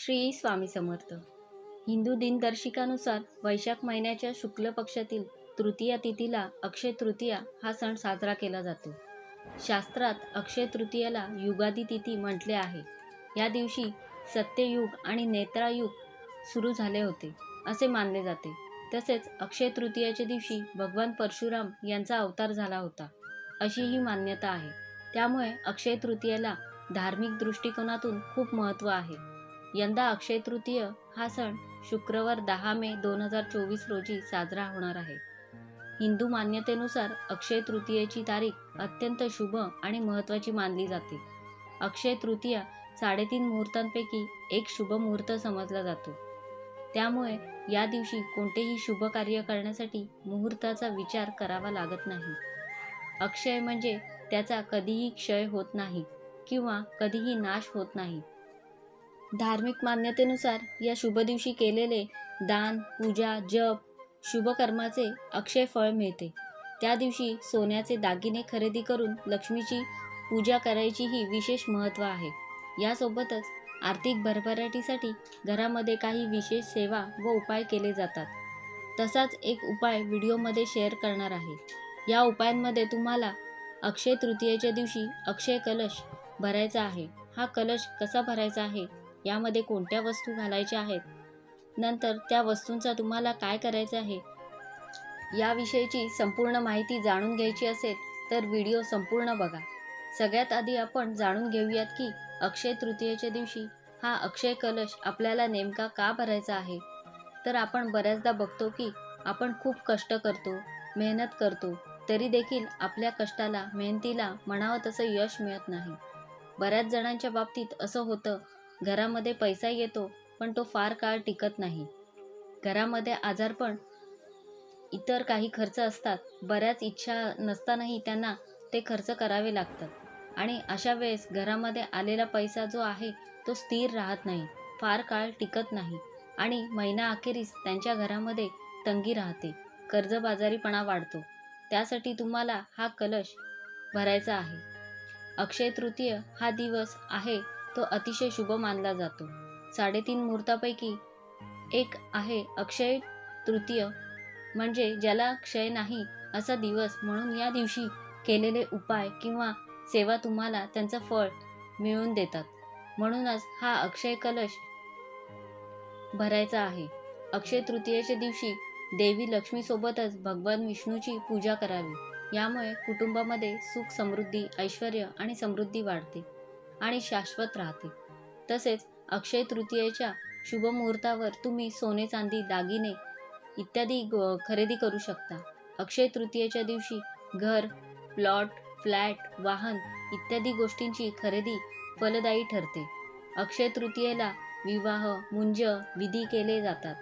श्री स्वामी समर्थ. हिंदू दिनदर्शिकानुसार वैशाख महिन्याच्या शुक्ल पक्षातील तृतीया तिथीला अक्षय तृतीया हा सण साजरा केला जातो. शास्त्रात अक्षय तृतीयाला युगादी तिथी म्हटले आहे. या दिवशी सत्ययुग आणि नेत्रायुग सुरू झाले होते असे मानले जाते. तसेच अक्षय तृतीयाच्या दिवशी भगवान परशुराम यांचा अवतार झाला होता अशी ही मान्यता आहे. त्यामुळे अक्षय तृतीयेला धार्मिक दृष्टिकोनातून खूप महत्त्व आहे. यंदा अक्षय तृतीय हा सण शुक्रवार दहा मे दोन हजार चोवीस रोजी साजरा होणार आहे. हिंदू मान्यतेनुसार अक्षय तृतीयेची तारीख अत्यंत शुभ आणि महत्त्वाची मानली जाते. अक्षय तृतीया साडेतीन मुहूर्तांपैकी एक शुभ मुहूर्त समजला जातो. त्यामुळे या दिवशी कोणतेही शुभ कार्य करण्यासाठी मुहूर्ताचा विचार करावा लागत नाही. अक्षय म्हणजे त्याचा कधीही क्षय होत नाही किंवा कधीही नाश होत नाही. धार्मिक मान्यतेनुसार या शुभ दिवशी केलेले दान पूजा जप शुभ कर्माचे अक्षय फळ मिळते. त्या दिवशी सोन्याचे दागिने खरेदी करून लक्ष्मीची पूजा करायची ही विशेष महत्त्व आहे. यासोबतच आर्थिक भरभराटीसाठी घरामध्ये काही विशेष सेवा व उपाय केले जातात. तसाच एक उपाय व्हिडिओमध्ये शेअर करणार आहे. या उपायांमध्ये तुम्हाला अक्षय तृतीयेच्या दिवशी अक्षय कलश भरायचा आहे. हा कलश कसा भरायचा आहे? यामध्ये कोणत्या वस्तू घालायच्या आहेत? नंतर त्या वस्तूंचा तुम्हाला काय करायचं आहे? याविषयीची संपूर्ण माहिती जाणून घ्यायची असेल तर व्हिडिओ संपूर्ण बघा. सगळ्यात आधी आपण जाणून घेऊयात की अक्षय तृतीयेच्या दिवशी हा अक्षय कलश आपल्याला नेमका का भरायचा आहे? तर आपण बऱ्याचदा बघतो की आपण खूप कष्ट करतो मेहनत करतो तरी देखील आपल्या कष्टाला मेहनतीला म्हणावं तसं यश मिळत नाही. बऱ्याच जणांच्या बाबतीत असं होतं घरामध्ये पैसा येतो पण तो फार काळ टिकत नाही. घरामध्ये आजारपण इतर काही खर्च असतात. बऱ्याच इच्छा नसतानाही त्यांना ते खर्च करावे लागतात. आणि अशा वेळेस घरामध्ये आलेला पैसा जो आहे तो स्थिर राहत नाही फार काळ टिकत नाही आणि महिना अखेरीस त्यांच्या घरामध्ये तंगी राहते. कर्जबाजारीपणा वाढतो. त्यासाठी तुम्हाला हा कलश भरायचा आहे. अक्षय तृतीय हा दिवस आहे तो अतिशय शुभ मानला जातो. साडेतीन मुहूर्तापैकी एक आहे अक्षय तृतीय. म्हणजे ज्याला क्षय नाही असा दिवस म्हणून या दिवशी केलेले उपाय किंवा सेवा तुम्हाला त्यांचं फळ मिळवून देतात. म्हणूनच हा अक्षय कलश भरायचा आहे. अक्षय तृतीयेच्या दिवशी देवी लक्ष्मीसोबतच भगवान विष्णूची पूजा करावी. यामुळे कुटुंबामध्ये सुख समृद्धी ऐश्वर आणि समृद्धी वाढते. आणि शाश्वत राहते तसेच अक्षय तृतीयेच्या शुभ मुहूर्तावर तुम्ही सोने चांदी दागिने इत्यादी खरेदी करू शकता. अक्षय तृतीयेच्या दिवशी घर प्लॉट फ्लॅट वाहन इत्यादी गोष्टींची खरेदी फलदायी ठरते. अक्षय तृतीयेला विवाह मुंज विधी केले जातात.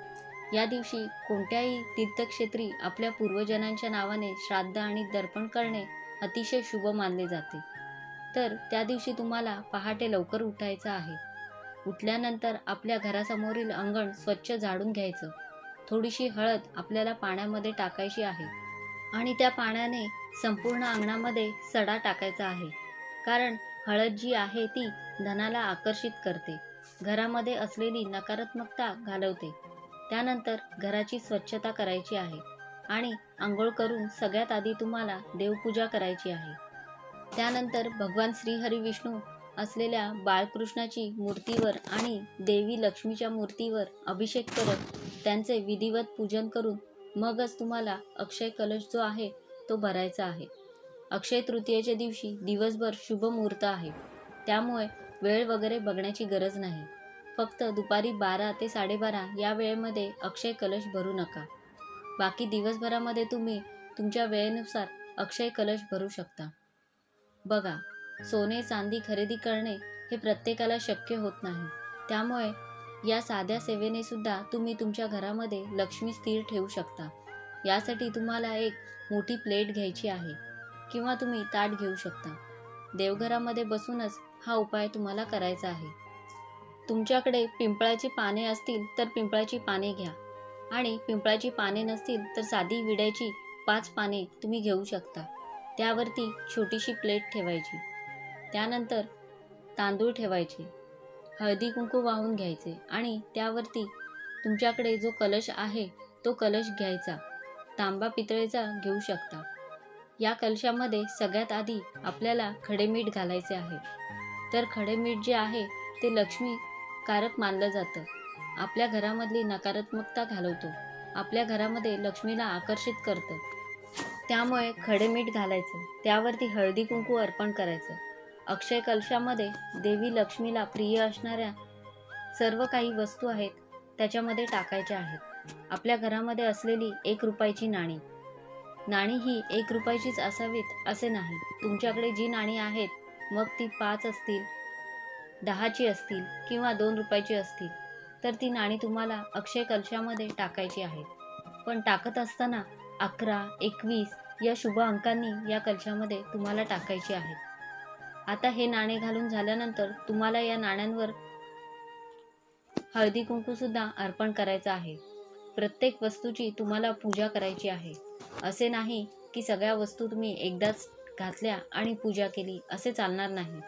या दिवशी कोणत्याही तीर्थक्षेत्री आपल्या पूर्वजनांच्या नावाने श्राद्ध आणि दर्पण करणे अतिशय शुभ मानले जाते. तर त्या दिवशी तुम्हाला पहाटे लवकर उठायचं आहे. उठल्यानंतर आपल्या घरासमोरील अंगण स्वच्छ झाडून घ्यायचं. थोडीशी हळद आपल्याला पाण्यामध्ये टाकायची आहे. आणि त्या पाण्याने संपूर्ण अंगणामध्ये सडा टाकायचा आहे. कारण हळद जी आहे ती धनाला आकर्षित करते. घरामध्ये असलेली नकारात्मकता घालवते. त्यानंतर घराची स्वच्छता करायची आहे. आणि आंघोळ करून सगळ्यात आधी तुम्हाला देवपूजा करायची आहे. त्यानंतर भगवान श्रीहरी विष्णू असलेल्या बाळकृष्णाची मूर्तीवर आणि देवी लक्ष्मीच्या मूर्तीवर अभिषेक करत त्यांचे विधिवत पूजन करून मगच तुम्हाला अक्षय कलश जो आहे तो भरायचा आहे. अक्षय तृतीयेच्या दिवशी दिवसभर शुभ मुहूर्त आहे. त्यामुळे वेळ वगैरे बघण्याची गरज नाही. फक्त दुपारी बारा ते साडेबारा या वेळेमध्ये अक्षय कलश भरू नका. बाकी दिवसभरामध्ये तुम्ही तुमच्या वेळेनुसार अक्षय कलश भरू शकता. बघा सोने चांदी खरेदी करणे हे प्रत्येकाला शक्य होत नाही. त्यामुळे या साध्या सेवेने सुद्धा तुम्ही तुमच्या घरामध्ये लक्ष्मी स्थिर ठेवू शकता. यासाठी तुम्हाला एक मोठी प्लेट घ्यायची आहे किंवा तुम्ही ताट घेऊ शकता. देवघरामध्ये बसूनच हा उपाय तुम्हाला करायचा आहे. तुमच्याकडे पिंपळाची पाने असतील तर पिंपळाची पाने घ्या आणि पिंपळाची पाने नसतील तर साधी विड्याची पाच पाने तुम्ही घेऊ शकता. त्यावरती छोटीशी प्लेट ठेवायची. त्यानंतर तांदूळ ठेवायचे. हळदी कुंकू वाहून घ्यायचे आणि त्यावरती तुमच्याकडे जो कलश आहे तो कलश घ्यायचा. तांबा पितळेचा घेऊ शकता. या कलशामध्ये सगळ्यात आधी आपल्याला खडे मीठ घालायचे आहे. तर खडे मीठ जे आहे ते लक्ष्मी कारक मानलं जातं. आपल्या घरामधली नकारात्मकता घालवतो. आपल्या घरामध्ये लक्ष्मीला आकर्षित करतं. त्यामुळे खडे मीठ घालायचं. त्यावरती हळदी कुंकू अर्पण करायचं. अक्षय कलशामध्ये देवी लक्ष्मीला प्रिय असणाऱ्या सर्व काही वस्तू आहेत त्याच्यामध्ये टाकायच्या आहेत. आपल्या घरामध्ये असलेली एक रुपयाची नाणी. नाणी ही एक रुपयाचीच असावीत असे नाही. तुमच्याकडे जी नाणी आहेत मग ती पाच असतील दहाची असतील किंवा दोन रुपयाची असतील तर ती नाणी तुम्हाला अक्षय कलशामध्ये टाकायची आहेत. पण टाकत असताना अकरा एकवीस या शुभ अंकांनी या कलशामध्ये तुम्हाला टाकायची आहेत. आता हे नाणे घालून झाल्यानंतर तुम्हाला या नाण्यांवर हळदी कुंकूसुद्धा अर्पण करायचं आहे. प्रत्येक वस्तूची तुम्हाला पूजा करायची आहे. असे नाही की सगळ्या वस्तू तुम्ही एकदाच घातल्या आणि पूजा केली असे चालणार नाही.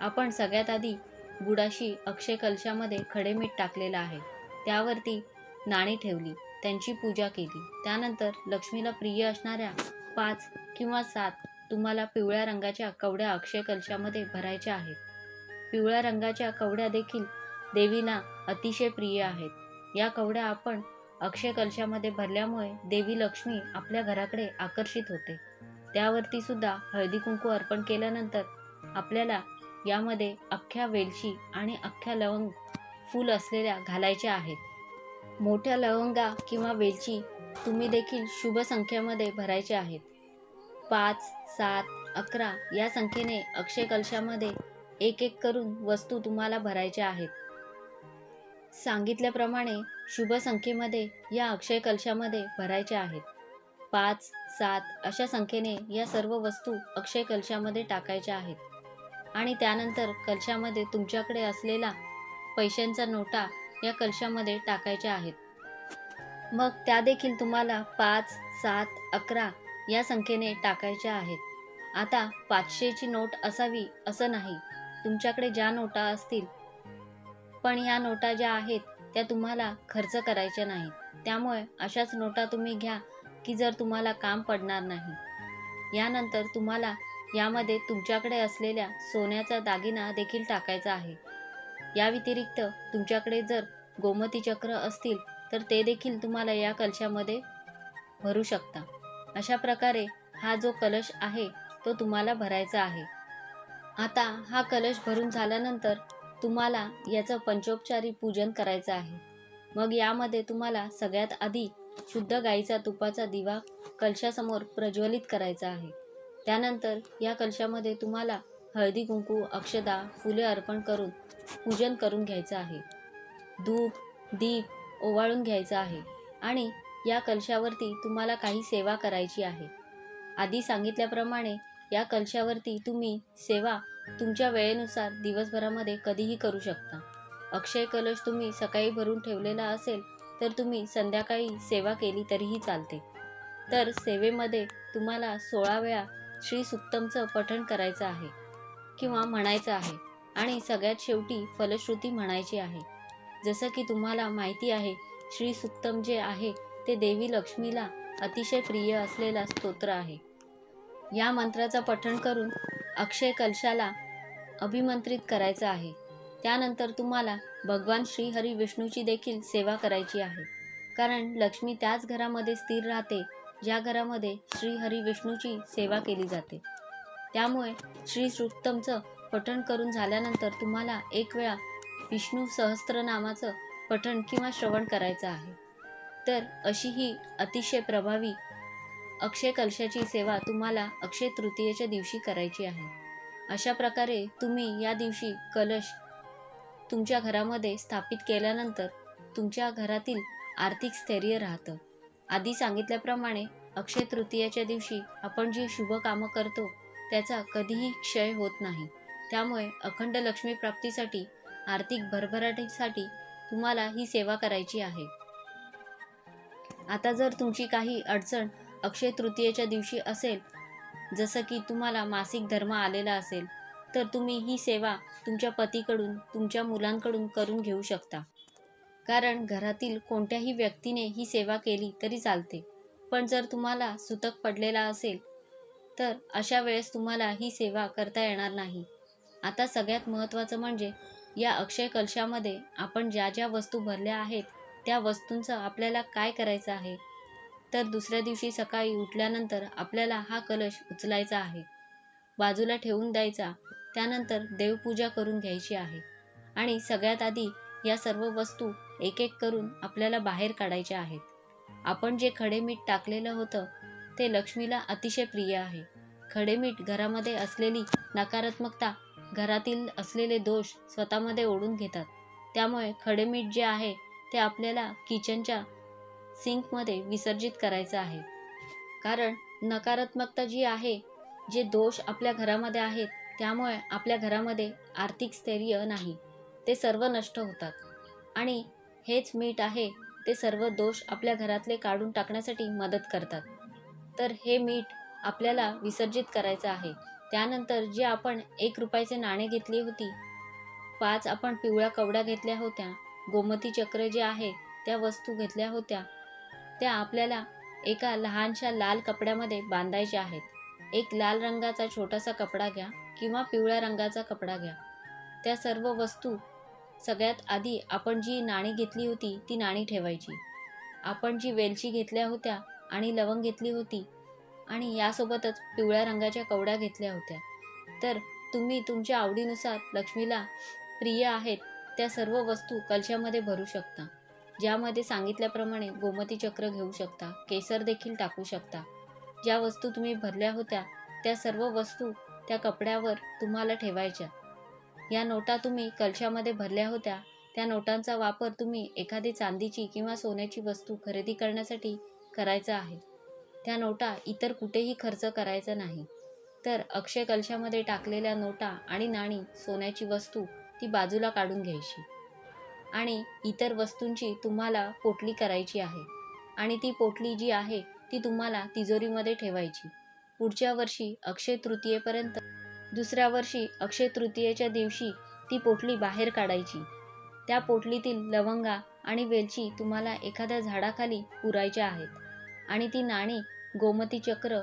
आपण सगळ्यात आधी बुडाशी अक्षय कलशामध्ये खडे मीठ टाकलेलं आहे. त्यावरती नाणी ठेवली. त्यांची पूजा केली. त्यानंतर लक्ष्मीला प्रिय असणाऱ्या पाच किंवा सात तुम्हाला पिवळ्या रंगाच्या कवड्या अक्षय कलशामध्ये भरायच्या आहेत. पिवळ्या रंगाच्या कवड्या देखील देवीला अतिशय प्रिय आहेत. या कवड्या आपण अक्षय कलशामध्ये भरल्यामुळे देवी लक्ष्मी आपल्या घराकडे आकर्षित होते. त्यावरती सुद्धा हळदी कुंकू अर्पण केल्यानंतर आपल्याला यामध्ये अख्ख्या वेलची आणि अख्ख्या लवंग फूल असलेल्या घालायच्या आहेत. मोठ्या लवंगा किंवा वेलची तुम्ही देखील शुभ संख्येमध्ये भरायचे आहेत. पाच सात अकरा या संख्येने अक्षय कलशामध्ये एक एक करून वस्तू तुम्हाला भरायच्या आहेत. सांगितल्याप्रमाणे शुभ संख्येमध्ये या अक्षय कलशामध्ये भरायच्या आहेत. पाच सात अशा संख्येने या सर्व वस्तू अक्षय कलशामध्ये टाकायच्या आहेत. आणि त्यानंतर कलशामध्ये तुमच्याकडे असलेला पैशांचा नोटा या कलशामध्ये टाकायच्या आहेत. मग त्या देखील तुम्हाला पाच सात अकरा या संख्येने टाकायच्या आहेत. आता पाचशेची नोट असावी असं नाही. तुमच्याकडे ज्या नोटा असतील पण या नोटा ज्या आहेत त्या तुम्हाला खर्च करायच्या नाहीत. त्यामुळे अशाच नोटा तुम्ही घ्या की जर तुम्हाला काम पडणार नाही. यानंतर तुम्हाला यामध्ये तुमच्याकडे असलेल्या सोन्याचा दागिना देखील टाकायचा आहे. या व्यतिरिक्त तुमच्याकडे जर गोमती चक्र असतील तर ते देखील तुम्हाला या कलशामध्ये भरू शकता. अशा प्रकारे हा जो कलश आहे तो तुम्हाला भरायचा आहे. आता हा कलश भरून झाल्यानंतर तुम्हाला याचं पंचोपचारी पूजन करायचं आहे. मग यामध्ये तुम्हाला सगळ्यात आधी शुद्ध गाईचा तुपाचा दिवा कलशासमोर प्रज्वलित करायचा आहे. त्यानंतर या कलशामध्ये तुम्हाला हळदी कुंकू अक्षदा फुले अर्पण करून पूजन करून घ्यायचं आहे. धूप दीप ओवाळून घ्यायचं आहे आणि या कलशावरती तुम्हाला काही सेवा करायची आहे. आधी सांगितल्याप्रमाणे या कलशावरती तुम्ही सेवा तुमच्या वेळेनुसार दिवसभरामध्ये कधीही करू शकता. अक्षय कलश तुम्ही सकाळी भरून ठेवलेला असेल तर तुम्ही संध्याकाळी सेवा केली तरीही चालते. तर सेवेमध्ये तुम्हाला सोळा वेळा श्री सुक्तमचं पठण करायचं आहे. किंवा म्हणायचं आहे. आणि सगळ्यात शेवटी फलश्रुती म्हणायची आहे. जसं की तुम्हाला माहिती आहे श्री सुक्तम जे आहे ते देवी लक्ष्मीला अतिशय प्रिय असलेला स्तोत्र आहे. या मंत्राचं पठण करून अक्षय कलशाला अभिमंत्रित करायचं आहे. त्यानंतर तुम्हाला भगवान श्रीहरी विष्णूची देखील सेवा करायची आहे. कारण लक्ष्मी त्याच घरामध्ये स्थिर राहते ज्या घरामध्ये श्रीहरी विष्णूची सेवा केली जाते. त्यामुळे श्री सुक्तमचं पठण करून झाल्यानंतर तुम्हाला एक वेळा विष्णू सहस्त्रनामाचं पठण किंवा श्रवण करायचं आहे. तर अशी ही अतिशय प्रभावी अक्षय कलशाची सेवा तुम्हाला अक्षय तृतीयेच्या दिवशी करायची आहे. अशा प्रकारे तुम्ही या दिवशी कलश तुमच्या घरामध्ये स्थापित केल्यानंतर तुमच्या घरातील आर्थिक स्थैर्य राहतं. आधी सांगितल्याप्रमाणे अक्षय तृतीयेच्या दिवशी आपण जी शुभ कामं करतो त्याचा कधीही क्षय होत नाही. त्यामुळे अखंड लक्ष्मी प्राप्तीसाठी आर्थिक भरभराटीसाठी तुम्हाला ही सेवा करायची आहे. आता जर तुमची काही अडचण अक्षय तृतीयेच्या दिवशी असेल जसं की तुम्हाला मासिक धर्म आलेला असेल तर तुम्ही ही सेवा तुमच्या पतीकडून तुमच्या मुलांकडून करून घेऊ शकता. कारण घरातील कोणत्याही व्यक्तीने ही सेवा केली तरी चालते. पण जर तुम्हाला सुतक पडलेला असेल तर अशा वेळेस तुम्हाला ही सेवा करता येणार नाही. आता सगळ्यात महत्त्वाचं म्हणजे या अक्षय कलशामध्ये आपण ज्या ज्या वस्तू भरल्या आहेत त्या वस्तूंचं आपल्याला काय करायचं आहे? तर दुसऱ्या दिवशी सकाळी उठल्यानंतर आपल्याला हा कलश उचलायचा आहे. बाजूला ठेवून द्यायचा त्यानंतर देवपूजा करून घ्यायची आहे. आणि सगळ्यात आधी या सर्व वस्तू एक एक करून आपल्याला बाहेर काढायच्या आहेत. आपण जे खडे मीठ टाकलेलं होतं ते लक्ष्मीला अतिशय प्रिय आहे. खडे मीठ घरामध्ये असलेली नकारात्मकता घरातील असलेले दोष स्वतःमध्ये ओढून घेतात. त्यामुळे खडे मीठ जे आहे ते आपल्याला किचनच्या सिंकमध्ये विसर्जित करायचं आहे. कारण नकारात्मकता जी आहे जे दोष आपल्या घरामध्ये आहेत त्यामुळे आपल्या घरामध्ये आर्थिक स्थैर्य नाही. ते सर्व नष्ट होतात. आणि हेच मीठ आहे ते सर्व दोष आपल्या घरातले काढून टाकण्यासाठी मदत करतात. तर हे मीठ आपल्याला विसर्जित करायचं आहे. त्यानंतर जे आपण एक रुपयाचे नाणे घेतली होती पाच आपण पिवळ्या कवड्या घेतल्या होत्या गोमती चक्र जे आहे त्या वस्तू घेतल्या होत्या त्या आपल्याला एका लहानशा लाल कपड्यामध्ये बांधायच्या आहेत. एक लाल रंगाचा छोटासा कपडा घ्या किंवा पिवळ्या रंगाचा कपडा घ्या. त्या सर्व वस्तू सगळ्यात आधी आपण जी नाणी घेतली होती ती नाणी ठेवायची. आपण जी वेलची घेतल्या होत्या आणि लवंग घेतली होती. आणि यासोबतच पिवळ्या रंगाच्या कवड्या घेतल्या होत्या. तर तुम्ही तुमच्या आवडीनुसार लक्ष्मीला प्रिय आहेत त्या सर्व वस्तू कलशामध्ये भरू शकता. ज्यामध्ये सांगितल्याप्रमाणे गोमती चक्र घेऊ शकता केसर देखील टाकू शकता. ज्या वस्तू तुम्ही भरल्या होत्या त्या सर्व वस्तू त्या कपड्यावर तुम्हाला ठेवायच्या. या नोटा तुम्ही कलशामध्ये भरल्या होत्या त्या नोटांचा वापर तुम्ही एखादी चांदीची किंवा सोन्याची वस्तू खरेदी करण्यासाठी करायचा आहे. त्या नोटा इतर कुठेही खर्च करायचा नाही. तर अक्षय कलशामध्ये टाकलेल्या नोटा आणि नाणी सोन्याची वस्तू ती बाजूला काढून घ्यायची. आणि इतर वस्तूंची तुम्हाला पोटली करायची आहे. आणि ती पोटली जी आहे ती तुम्हाला तिजोरीमध्ये ठेवायची. पुढच्या वर्षी अक्षय तृतीयेपर्यंत दुसऱ्या वर्षी अक्षय तृतीयेच्या दिवशी ती पोटली बाहेर काढायची. त्या पोटलीतील लवंगा आणि वेलची तुम्हाला एखाद्या झाडाखाली पुरायच्या आहेत. आणि ती नाणी गोमती चक्र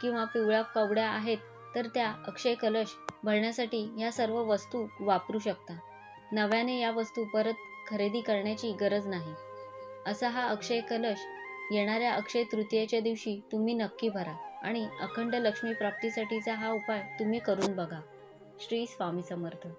किंवा पिवळ्या कवड्या आहेत तर त्या अक्षय कलश भरण्यासाठी या सर्व वस्तू वापरू शकता. नव्याने या वस्तू परत खरेदी करण्याची गरज नाही. असा हा अक्षय कलश येणाऱ्या अक्षय तृतीयेच्या दिवशी तुम्ही नक्की भरा आणि अखंड लक्ष्मी प्राप्तीसाठीचा हा उपाय तुम्ही करून बघा. श्री स्वामी समर्थ.